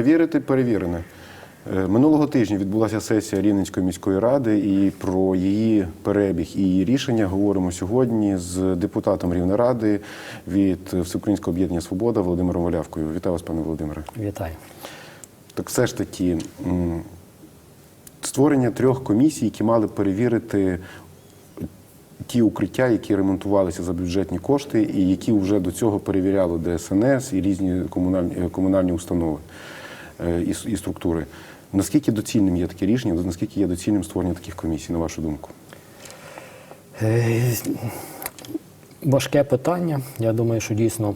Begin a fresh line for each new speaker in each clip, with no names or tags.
Перевірити перевірене. Е, Минулого тижня відбулася сесія Рівненської міської ради, і про її перебіг і її рішення говоримо сьогодні з депутатом Рівнеради від Всеукраїнського об'єднання Свобода Володимиром Валявкою. Вітаю вас, пане Володимире.
Вітаю.
Так все ж таки, створення трьох комісій, які мали перевірити ті укриття, які ремонтувалися за бюджетні кошти, і які вже до цього перевіряли ДСНС і різні комунальні, е, комунальні установи і, і структури. Наскільки доцільним є таке рішення? Наскільки є доцільним створення таких комісій, на вашу думку?
Е, Важке питання. Я думаю, що дійсно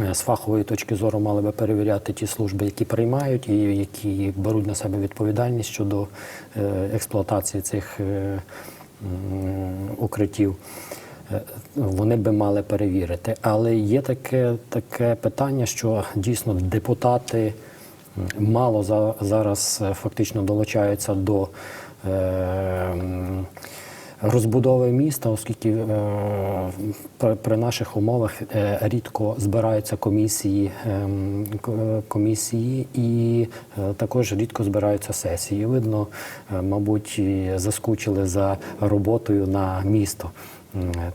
е, з фахової точки зору мали би перевіряти ті служби, які приймають і які беруть на себе відповідальність щодо е, експлуатації цих е, укриттів. Е, Вони би мали перевірити. Але є таке, таке питання, що дійсно депутати мало за, зараз е, фактично долучаються до. е, розбудови міста, оскільки е, при, при наших умовах е, рідко збираються комісії, ем, е, комісії і е, також рідко збираються сесії. Видно, е, мабуть, заскучили за роботою на місто.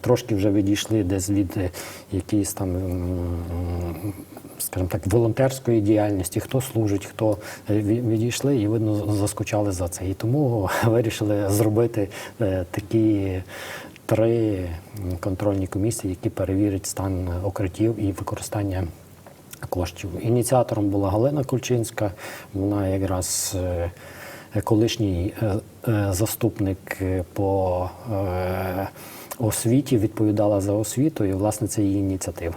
Трошки вже відійшли десь від е, якоїсь там, скажімо так, волонтерської діяльності, хто служить, хто е, відійшли, і видно, заскучали за це. І тому вирішили зробити е, такі три контрольні комісії, які перевірять стан укриттів і використання коштів. Ініціатором була Галина Кульчинська, вона якраз е, колишній заступник по освіті, відповідала за освіту, і власне це її ініціатива.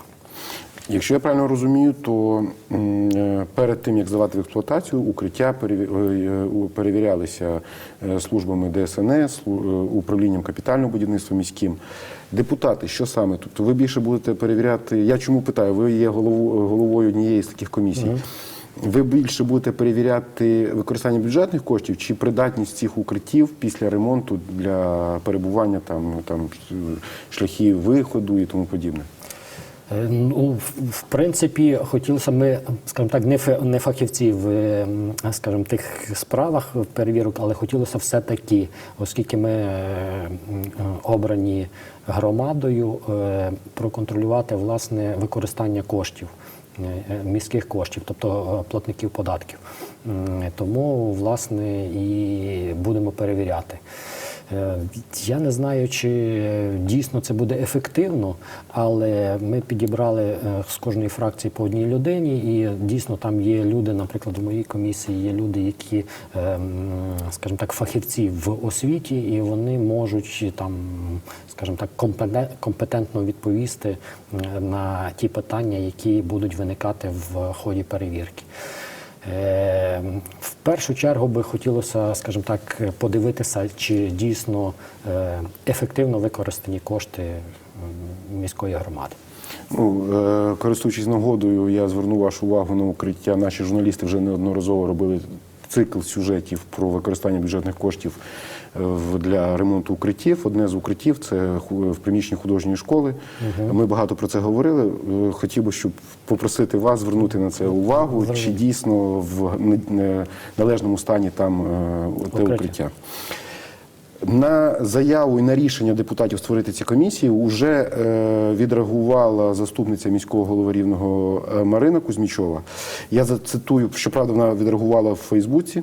Якщо я правильно розумію, то е, перед тим як здавати в експлуатацію, укриття переві- е, перевірялися е, службами ДСНС, е, управлінням капітального будівництва міським. Депутати, що саме? Тобто ви більше будете перевіряти. Я чому питаю? Ви є голову- головою однієї з таких комісій. Ви більше будете перевіряти використання бюджетних коштів чи придатність цих укриттів після ремонту для перебування там, там шляхів виходу і тому подібне?
Е, Ну, в- принципі, хотілося ми, скажімо так, не фахівці в е, скажімо, тих справах перевірок, але хотілося все-таки, оскільки ми е, обрані громадою, е, проконтролювати власне використання коштів. Міських коштів, тобто платників податків. Тому, власне, і будемо перевіряти. Е, Я не знаю, чи е, дійсно це буде ефективно, але ми підібрали е, з кожної фракції по одній людині, і дійсно там є люди, наприклад, в моїй комісії є люди, які, скажімо так, фахівці в освіті, і вони можуть там, скажімо так, компетен- компетентно відповісти на ті питання, які будуть виникати в ході перевірки. Е, В першу чергу би хотілося, скажімо так, подивитися, чи дійсно е, ефективно використані кошти міської громади.
Ну, е, користуючись нагодою, я зверну вашу увагу на укриття. Наші журналісти вже неодноразово робили цикл сюжетів про використання бюджетних коштів е, для ремонту укриттів. Одне з укриттів це в приміщенні художньої школи. Ми багато про це говорили. Е, Хотів би, щоб попросити вас звернути на це увагу, чи дійсно в належному стані там е, те
Укриття.
укриття. На заяву і на рішення депутатів створити ці комісії вже е, відреагувала заступниця міського голови рівного е, Марина Кузьмічова. Я зацитую, щоправда, вона відреагувала в Фейсбуці.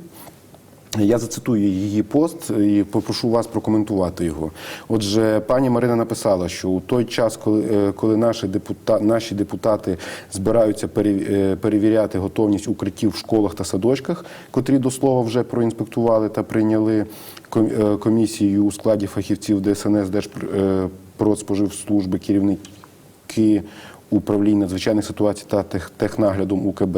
Я зацитую її пост і попрошу вас прокоментувати його. Отже, пані Марина написала, що у той час, коли, е, коли наші, депута, наші депутати збираються е, перевіряти готовність укриттів в школах та садочках, котрі до слова вже проінспектували та прийняли е, комісію у складі фахівців ДСНС, Держпродспоживслужби, керівники управління надзвичайних ситуацій та технаглядом УКБ.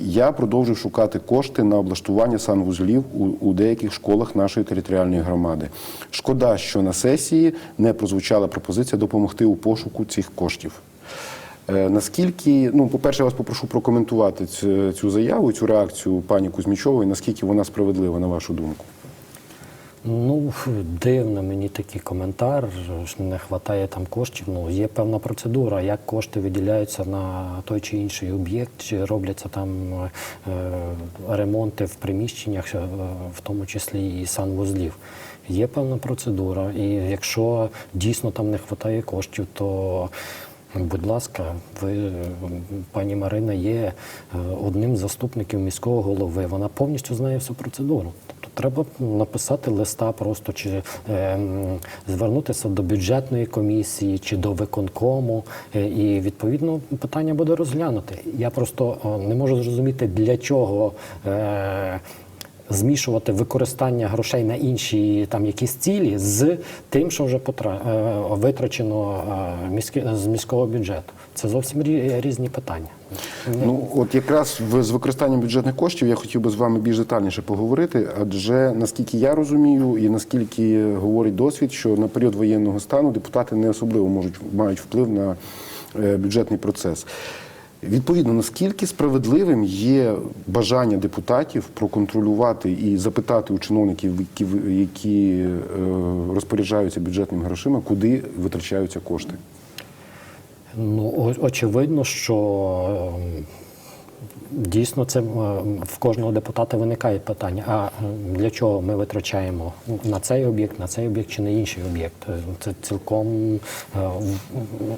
Я продовжив шукати кошти на облаштування санвузлів у, у деяких школах нашої територіальної громади. Шкода, що на сесії не прозвучала пропозиція допомогти у пошуку цих коштів. Е, наскільки, ну, по-перше, я вас попрошу прокоментувати цю, цю заяву, цю реакцію пані Кузьмічової, наскільки вона справедлива, на вашу думку?
Ну, дивно мені такий коментар, що не вистачає там коштів. Ну, є певна процедура, як кошти виділяються на той чи інший об'єкт, чи робляться там е, ремонти в приміщеннях, е, в тому числі і санвузлів. Є певна процедура, і якщо дійсно там не вистачає коштів, то Будь ласка, ви, пані Марина, є е, одним з заступників міського голови. Вона повністю знає всю процедуру. Тобто треба написати листа просто чи е, звернутися до бюджетної комісії чи до виконкому, е, і відповідно питання буде розглянуте. Я просто е, не можу зрозуміти, для чого. Е, змішувати використання грошей на інші там якісь цілі з тим, що вже потра... е, витрачено е, з міського бюджету. Це зовсім різні питання.
Ну, от якраз з використанням бюджетних коштів я хотів би з вами більш детальніше поговорити, адже наскільки я розумію, і наскільки говорить досвід, що на період воєнного стану депутати не особливо можуть мають вплив на е, бюджетний процес. Відповідно, наскільки справедливим є бажання депутатів проконтролювати і запитати у чиновників, які, е, розпоряджаються бюджетними грошима, куди витрачаються кошти?
Ну, очевидно, що ем, дійсно це ем, в кожного депутата виникає питання: а для чого ми витрачаємо на цей об'єкт, на цей об'єкт чи на інший об'єкт? Е, Це цілком е,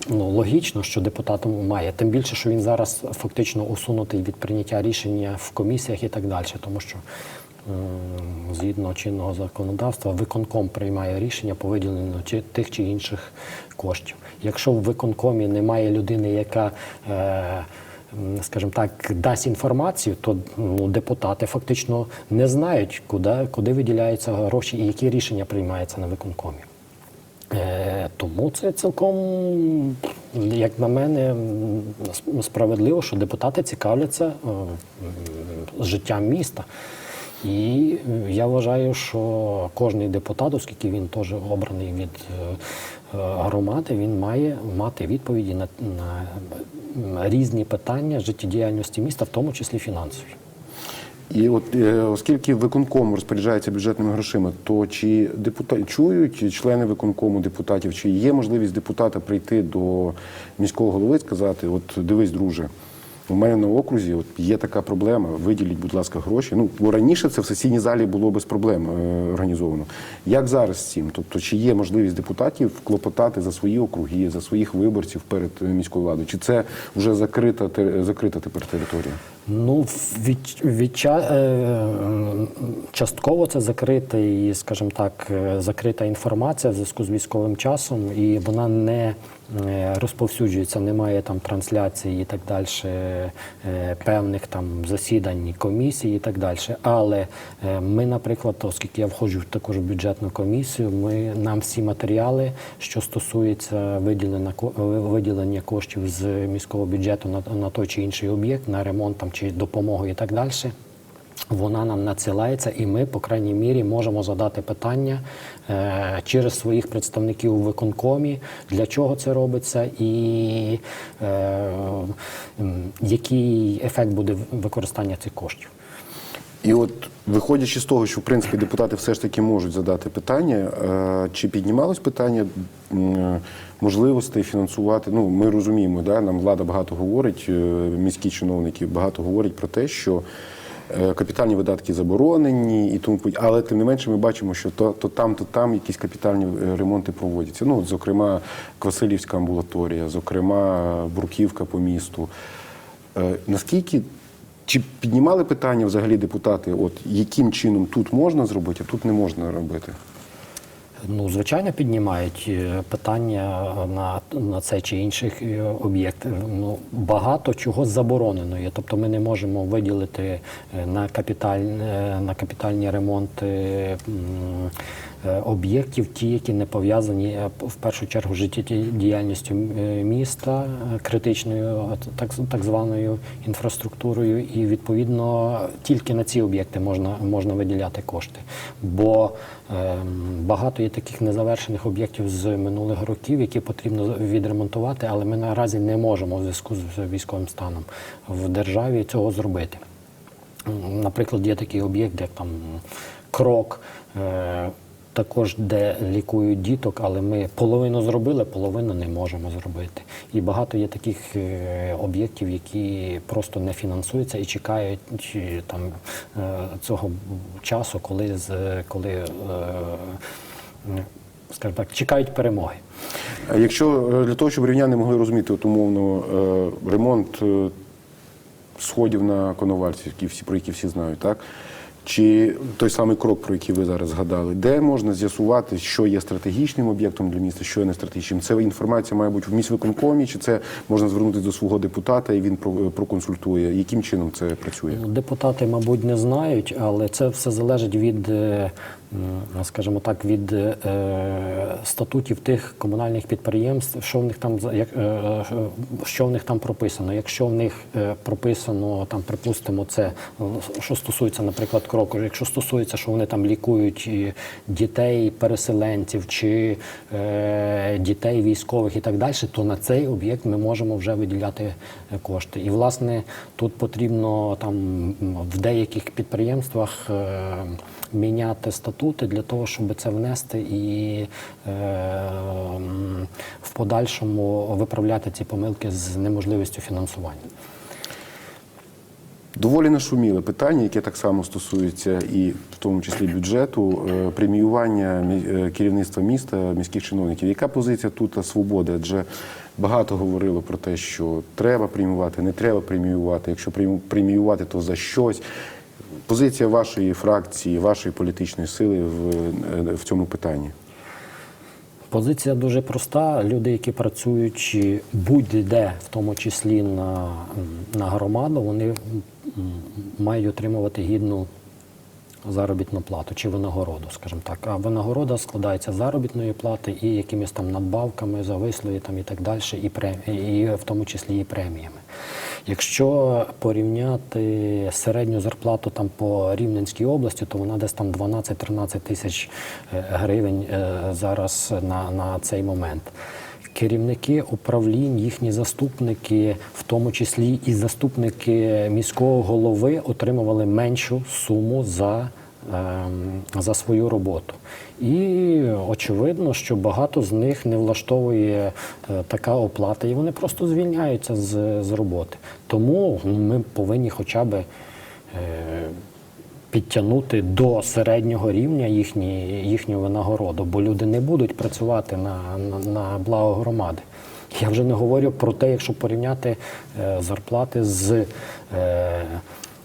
ну, логічно, що депутат має. Тим більше, що він зараз фактично усунутий від прийняття рішення в комісіях і так далі, тому що. Згідно чинного законодавства, виконком приймає рішення по виділенню тих чи інших коштів. Якщо в виконкомі немає людини, яка, е, скажімо так, дасть інформацію, то ну, депутати фактично не знають, куди, куди виділяються гроші і які рішення приймаються на виконкомі. Е, Тому це цілком, як на мене, справедливо, що депутати цікавляться е, життям міста. І я вважаю, що кожний депутат, оскільки він теж обраний від е, громади, він має мати відповіді на, на різні питання життєдіяльності міста, в тому числі фінансові.
І от е, оскільки виконком розпоряджається бюджетними грошима, то чи депутати чують члени виконкому депутатів, чи є можливість депутата прийти до міського голови і сказати: От дивись, друже, у мене на окрузі от є така проблема. Виділіть, будь ласка, гроші. Ну бо раніше це в сесійній залі було без проблем е, організовано. Як зараз з цим? Тобто, чи є можливість депутатів клопотати за свої округи, за своїх виборців перед е, міською владою? Чи це вже закрита закрита тепер територія?
Ну, від, від, е, частково це закритий, скажімо так, е, закрита інформація в зв'язку з військовим часом, і вона не розповсюджується, немає там трансляції і так далі, е, певних там засідань комісії і так далі. Але е, ми, наприклад, оскільки я входжу в також бюджетну комісію, ми нам всі матеріали, що стосуються виділення, е, виділення коштів з міського бюджету на, на той чи інший об'єкт, на ремонт там, чи допомогу і так далі. Вона нам надсилається, і ми, по крайній мірі, можемо задати питання е, через своїх представників у виконкомі, для чого це робиться, і е, який ефект буде використання цих коштів.
І от, виходячи з того, що в принципі депутати все ж таки можуть задати питання, е, чи піднімалось питання можливостей фінансувати? Ну, ми розуміємо, да, нам влада багато говорить, міські чиновники багато говорять про те, що капітальні видатки заборонені і тому. Але тим не менше ми бачимо, що то, то там, то там якісь капітальні е, ремонти проводяться. Ну, зокрема, Квасилівська амбулаторія, зокрема, Бруківка по місту. Е, Наскільки чи піднімали питання взагалі депутати, от яким чином тут можна зробити, а тут не можна робити?
Ну, звичайно, піднімають е, питання на, на це чи інший е, об'єкт. Ну, багато чого заборонено є. Тобто ми не можемо виділити е, на, капіталь, на капітальні ремонти об'єктів, ті, які не пов'язані е, в першу чергу життєдіяльністю е, міста, е, критичною е, так, так званою інфраструктурою, і відповідно тільки на ці об'єкти можна, можна виділяти кошти. Бо ем, багато є таких незавершених об'єктів з минулих років, які потрібно відремонтувати, але ми наразі не можемо в зв'язку з військовим станом в державі цього зробити. Наприклад, є такий об'єкт, як там крок. Е, також, де лікують діток, але ми половину зробили, половину не можемо зробити. І багато є таких е, об'єктів, які просто не фінансуються і чекають там, е, цього часу, коли, з- коли е, е, скажімо так, чекають перемоги.
Якщо е, для того, щоб рівняни могли розуміти, от умовно е, ремонт е, сходів на Коновальці, які всі про які всі знають, так? Чи той самий крок, про який ви зараз згадали, де можна з'ясувати, що є стратегічним об'єктом для міста, що є не стратегічним? Це інформація має бути в міськвиконкомі, чи це можна звернутися до свого депутата і він про- проконсультує? Яким чином це працює?
Ну, Депутати, мабуть, не знають, але це все залежить від, е, скажімо так, від е, статутів тих комунальних підприємств, що в них там е, що в них там прописано. Якщо в них прописано там, припустимо, це що стосується, наприклад, кроку, якщо стосується, що вони там лікують дітей, переселенців чи е, дітей військових і так далі, то на цей об'єкт ми можемо вже виділяти е, кошти. І власне тут потрібно там в деяких підприємствах е, міняти статути для того, щоб це внести і е, в подальшому виправляти ці помилки з неможливістю фінансування.
Доволі нашуміле питання, яке так само стосується і в тому числі бюджету, е, преміювання мі- е, керівництва міста, міських чиновників. Яка позиція тут свободи? Адже багато говорило про те, що треба преміювати, не треба преміювати. Якщо преміювати, то за щось. Позиція вашої фракції, вашої політичної сили в, е, в цьому питанні.
Позиція дуже проста. Люди, які працюють будь-де, в тому числі на, на громаду, вони мають отримувати гідну заробітну плату чи винагороду, скажімо так. А винагорода складається з заробітної плати і якимись там надбавками, завислої там і так далі, і, пре- і в тому числі і преміями. Якщо порівняти середню зарплату там по Рівненській області, то вона десь там 12-13 тисяч е, гривень е, зараз на, на цей момент. Керівники управлінь, їхні заступники, в тому числі і заступники міського голови, отримували меншу суму за, ем, за свою роботу. І очевидно, що багато з них не влаштовує е, така оплата, і вони просто звільняються з, з роботи. Тому ми повинні хоча б. Підтягнути до середнього рівня їхні, їхню винагороду, бо люди не будуть працювати на, на, на благо громади. Я вже не говорю про те, якщо порівняти е, зарплати з, е,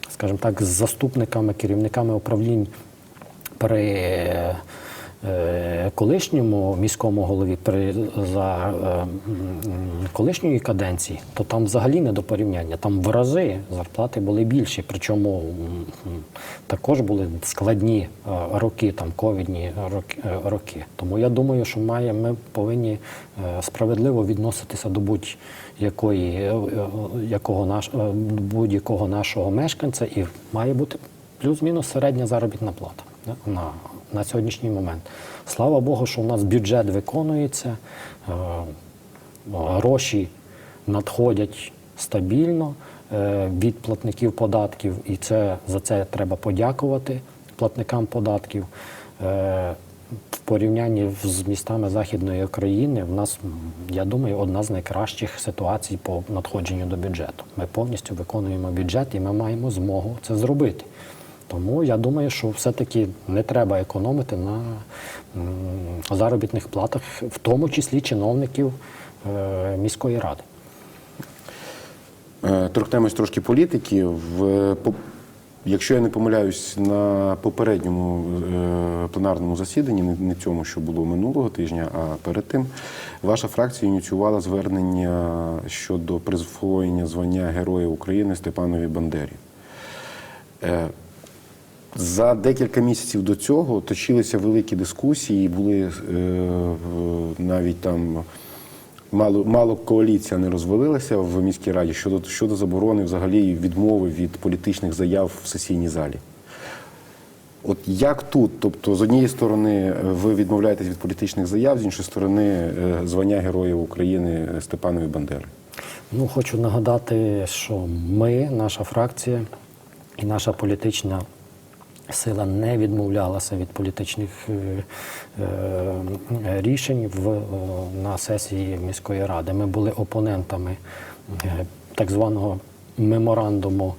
скажімо так, з заступниками, керівниками управлінь при е, колишньому міському голові при за е, колишньої каденції, то там взагалі не до порівняння. Там в рази зарплати були більші, причому також були складні е, роки, там ковідні роки, е. Тому я думаю, що має, ми повинні е, справедливо відноситися до будь-якої е, е, якого наш е, будь-якого нашого мешканця, і має бути плюс-мінус середня заробітна плата на, на сьогоднішній момент. Слава Богу, що у нас бюджет виконується, е, гроші надходять стабільно е, від платників податків, і це, за це треба подякувати платникам податків. Е, в порівнянні з містами Західної України в нас, я думаю, одна з найкращих ситуацій по надходженню до бюджету. Ми повністю виконуємо бюджет і ми маємо змогу це зробити. Тому я думаю, що все-таки не треба економити на заробітних платах, в тому числі чиновників е, міської ради.
Е, Торкнемось трошки політики. В, якщо я не помиляюсь, на попередньому е, пленарному засіданні, не, не цьому, що було минулого тижня, а перед тим, ваша фракція ініціювала звернення щодо присвоєння звання Героя України Степанові Бандері. Е, за декілька місяців до цього точилися великі дискусії, були е, навіть там мало, мало коаліція не розвалилася в міській раді щодо, щодо заборони взагалі відмови від політичних заяв в сесійній залі. От як тут? Тобто, з однієї сторони, ви відмовляєтесь від політичних заяв, з іншої сторони, е, звання Героя України Степанові Бандери.
Ну, хочу нагадати, що ми, наша фракція і наша політична сила не відмовлялася від політичних е, е, рішень в, е, на сесії міської ради. Ми були опонентами так званого меморандуму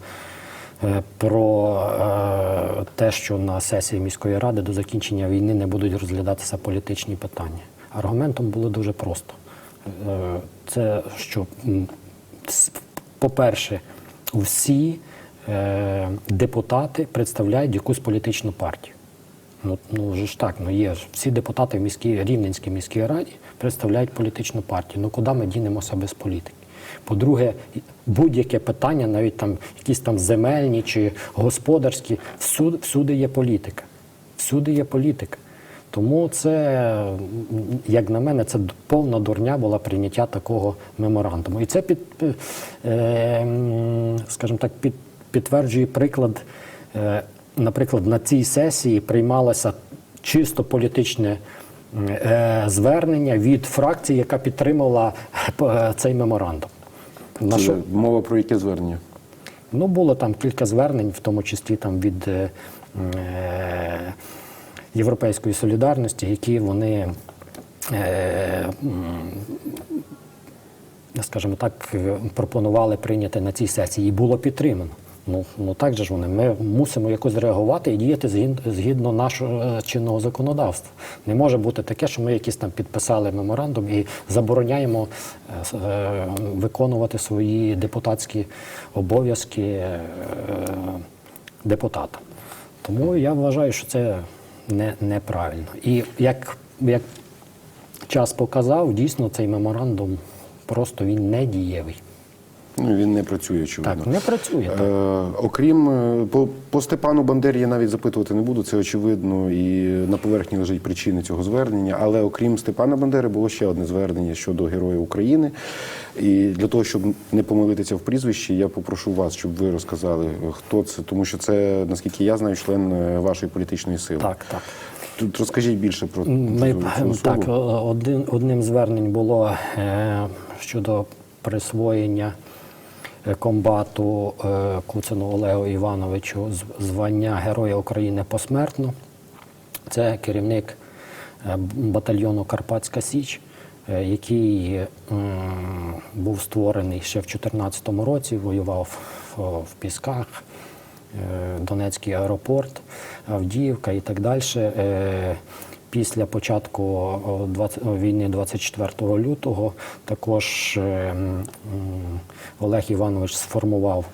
про е, те, що на сесії міської ради до закінчення війни не будуть розглядатися політичні питання. Аргументом було дуже просто. Е, Це що, по-перше, всі депутати представляють якусь політичну партію. Ну, ну вже ж так, ну є ж. Всі депутати в міській Рівненській міській раді представляють політичну партію. Ну куди ми дінемося без політики? По-друге, будь-яке питання, навіть там якісь там земельні чи господарські, всюди, всюди є політика. Всюди є політика. Тому це, як на мене, це повна дурня була прийняття такого меморандуму. І це під, е, скажімо так, під, підтверджує приклад. Е, Наприклад, на цій сесії приймалося чисто політичне е, звернення від фракції, яка підтримала е, цей меморандум.
Це
що,
мова про яке звернення?
Ну, було там кілька звернень, в тому числі там від е, Європейської солідарності, які вони, е, скажімо так, пропонували прийняти на цій сесії. І було підтримано. Ну, ну так же ж вони. Ми мусимо якось реагувати і діяти згід- згідно нашого е, чинного законодавства. Не може бути таке, що ми якісь там підписали меморандум і забороняємо е, е, виконувати свої депутатські обов'язки е, депутата. Тому я вважаю, що це не, неправильно. І як, як час показав, дійсно цей меморандум просто він не дієвий.
Ну, він не працює, очевидно.
Так, не працює.
Е, окрім е, по, по Степану Бандері я навіть запитувати не буду, це очевидно, і на поверхні лежать причини цього звернення. Але окрім Степана Бандери було ще одне звернення щодо Героя України. І для того, щоб не помилитися в прізвищі, я попрошу вас, щоб ви розказали, хто це, тому що це, наскільки я знаю, член е, вашої політичної сили.
Так, так.
Тут розкажіть більше про
Ми,
цю- цю особу.
так, один, одним звернень було е, щодо присвоєння комбату е, Куцину Олегу Івановичу звання Героя України посмертно. Це керівник е, батальйону Карпатська Січ, е, який е, був створений ще в 2014 році, воював в, Пісках, е, Донецький аеропорт, Авдіївка і так далі. Після початку 20 війни 24 лютого також е, Олег Іванович сформував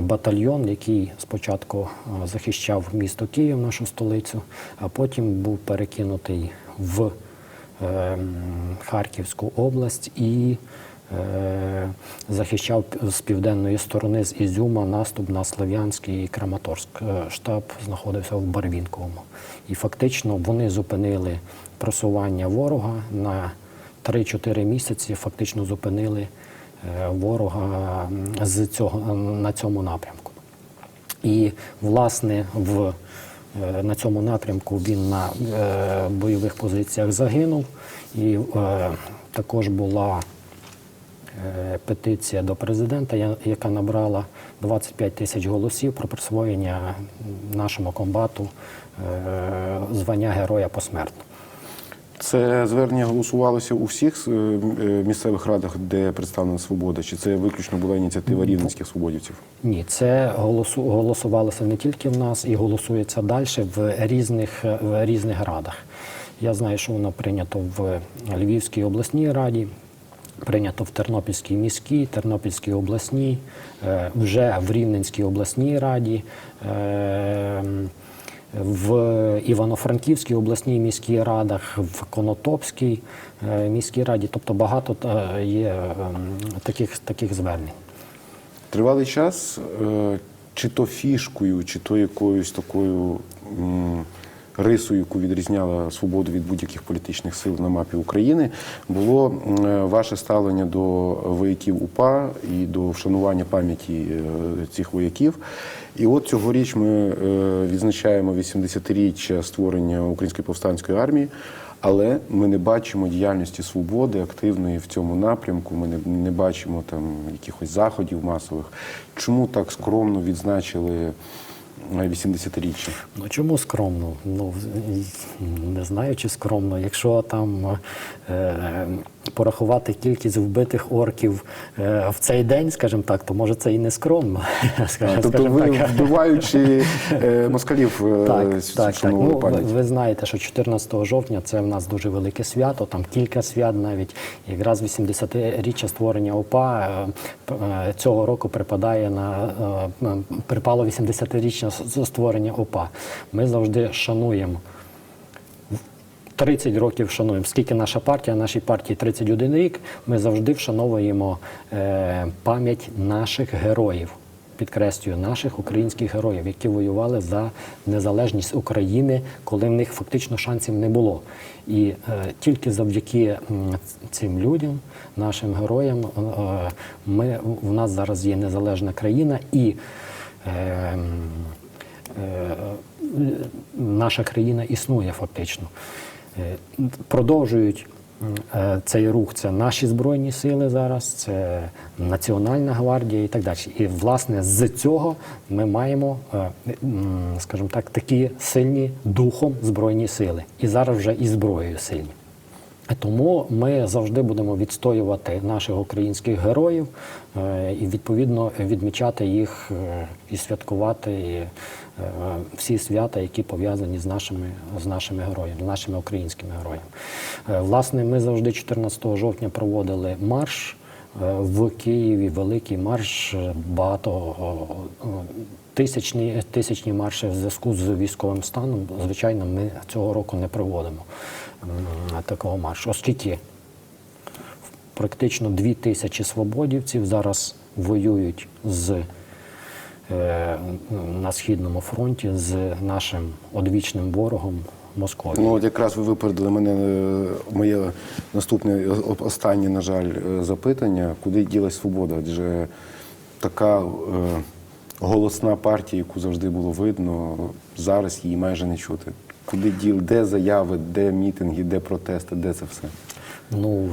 батальйон, який спочатку захищав місто Київ, нашу столицю, а потім був перекинутий в е, Харківську область і захищав з південної сторони з Ізюма наступ на Слов'янський і Краматорськ. Е, Штаб знаходився в Барвінковому. І фактично вони зупинили просування ворога на 3-4 місяці, фактично зупинили е, ворога з цього, на цьому напрямку. І, власне, в, е, на цьому напрямку він на е, бойових позиціях загинув. І е, також була е, петиція до президента, яка набрала 25 тисяч голосів про присвоєння нашому комбату е, звання Героя посмертно.
Це звернення голосувалося у всіх е, е, місцевих радах, де представлена свобода, чи це виключно була ініціатива рівненських свободівців?
Ні, це голосу, голосувалося не тільки в нас, і голосується далі в різних, в різних радах. Я знаю, що воно прийнято в Львівській обласній раді, прийнято в Тернопільській міській, Тернопільській обласній, е, вже в Рівненській обласній раді. е, В Івано-Франківській обласній міській радах, в Конотопській е, міській раді, тобто багато є таких, таких звернень.
Тривалий час, чи то фішкою, чи то якоюсь такою рисою, яку відрізняла свободу від будь-яких політичних сил на мапі України, було е, ваше ставлення до вояків УПА і до вшанування пам'яті е, цих вояків. І от цьогоріч ми е, відзначаємо 80-річчя створення Української повстанської армії. Але ми не бачимо діяльності свободи активної в цьому напрямку. Ми не, не бачимо там якихось заходів масових. Чому так скромно відзначили 80-річчя?
Ну чому скромно? Ну не знаю, чи скромно. Якщо там е, порахувати кількість вбитих орків е, в цей день, скажімо так, то може це і не скромно. Скажімо-
Тобто
скажімо
ви,
так.
вбиваючи е, москалів, е,
Так, так, так. Ну, ви, ви знаєте, що 14 жовтня це в нас дуже велике свято, там кілька свят навіть. Якраз 80-річчя створення ОПА цього року припадає на припало 80-річчя створення ОПА. Ми завжди шануємо. 30 років шануємо. Скільки наша партія, нашій партії 31 рік, ми завжди вшановуємо е, пам'ять наших героїв. Підкреслюю, наших українських героїв, які воювали за незалежність України, коли в них фактично шансів не було. І е, тільки завдяки цим людям, нашим героям, е, ми, в нас зараз є незалежна країна і е, е, наша країна існує фактично. Е, Продовжують е, цей рух. Це наші збройні сили зараз, це Національна гвардія і так далі. І власне з цього ми маємо, е, скажімо так, такі сильні духом збройні сили. І зараз вже і зброєю сильні. Тому ми завжди будемо відстоювати наших українських героїв е, і відповідно відмічати їх е, і святкувати е, всі свята, які пов'язані з нашими, з нашими героями, нашими українськими героями. Власне, ми завжди 14 жовтня проводили марш. В Києві великий марш, багато тисячні, тисячні марші в зв'язку з військовим станом. Звичайно, ми цього року не проводимо такого маршу, оскільки практично дві тисячі свободівців зараз воюють з е, на східному фронті з нашим одвічним ворогом Московією.
Ну, от якраз ви випередили мене е, моє наступне останнє, на жаль, е, запитання, куди ділась свобода? Адже така е, голосна партія, яку завжди було видно, зараз її майже не чути. Куди діл, де заяви, де мітинги, де протести, де це все?
Ну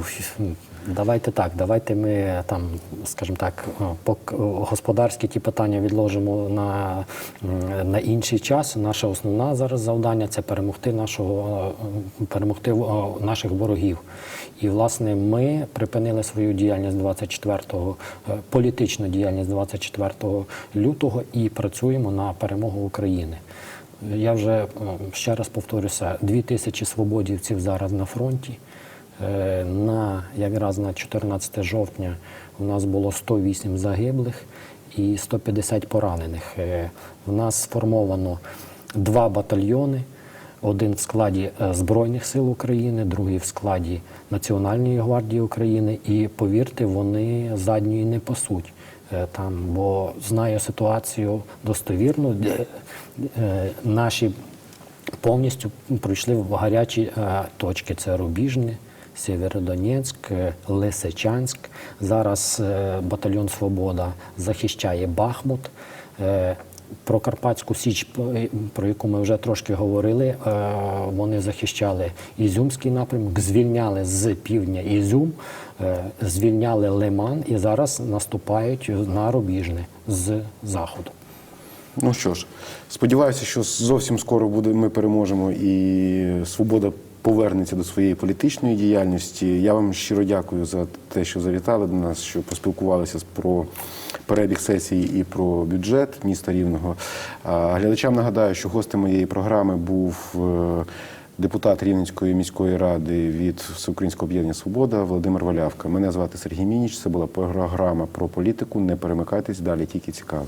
давайте так. Давайте ми там, скажімо так, пок- господарські ті питання відложимо на, на інший час. Наше основне зараз завдання це перемогти нашого е, перемогти е, наших ворогів. І власне ми припинили свою діяльність 24-го, е, політичну діяльність 24 лютого і працюємо на перемогу України. Я вже е, ще раз повторюся: дві тисячі свободівців зараз на фронті. Е, На якраз на 14 жовтня у нас було 108 загиблих і 150 поранених. Е, В нас сформовано два батальйони. Один в складі е, Збройних сил України, другий в складі Національної гвардії України. І повірте, вони задньої не пасуть е, там, бо знаю ситуацію достовірно. е, Наші повністю пройшли в гарячі е, точки. Це Рубіжне, Сєвєродонецьк, е, Лисичанськ. Зараз е, батальйон Свобода захищає Бахмут. Про Карпатську Січ, е, про яку ми вже трошки говорили, е, вони захищали Ізюмський напрямок, звільняли з півдня Ізюм, е, звільняли Лиман і зараз наступають на Рубіжне з заходу.
Ну що ж, сподіваюся, що зовсім скоро буде, ми переможемо і свобода повернеться до своєї політичної діяльності. Я вам щиро дякую за те, що завітали до нас, що поспілкувалися про перебіг сесії і про бюджет міста Рівного. Глядачам нагадаю, що гостем моєї програми був е, депутат Рівненської міської ради від Всеукраїнського об'єднання Свобода Володимир Валявка. Мене звати Сергій Мініч. Це була програма про політику. Не перемикайтесь далі, тільки цікаво.